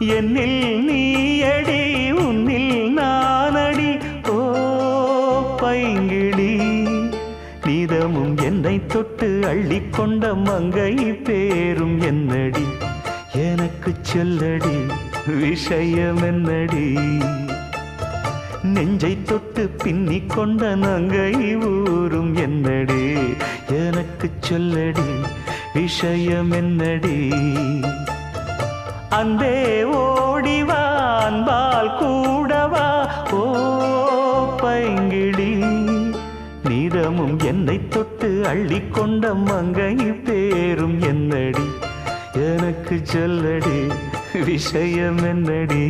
என்னில் நீயடி உன்னில் நானடி. ஓ பைங்கிடி நீதமும் என்னை தொட்டு அள்ளிக்கொண்ட மங்கை பேரும் என்னடி. எனக்கு சொல்லடி விஷயம் என்னடி நெஞ்சை தொட்டு பின்னிக் கொண்ட நங்கை ஊரும் என்னடி. எனக்கு சொல்லடி விஷயம் என்னடி அந்தே அன்பால் கூடவா? ஓ பைங்கிடி நீதமும் என்னை தொட்டு அள்ளி கொண்ட மங்கை பேரும் என்னடி? எனக்கு சொல்லடி விஷயம் என்னடி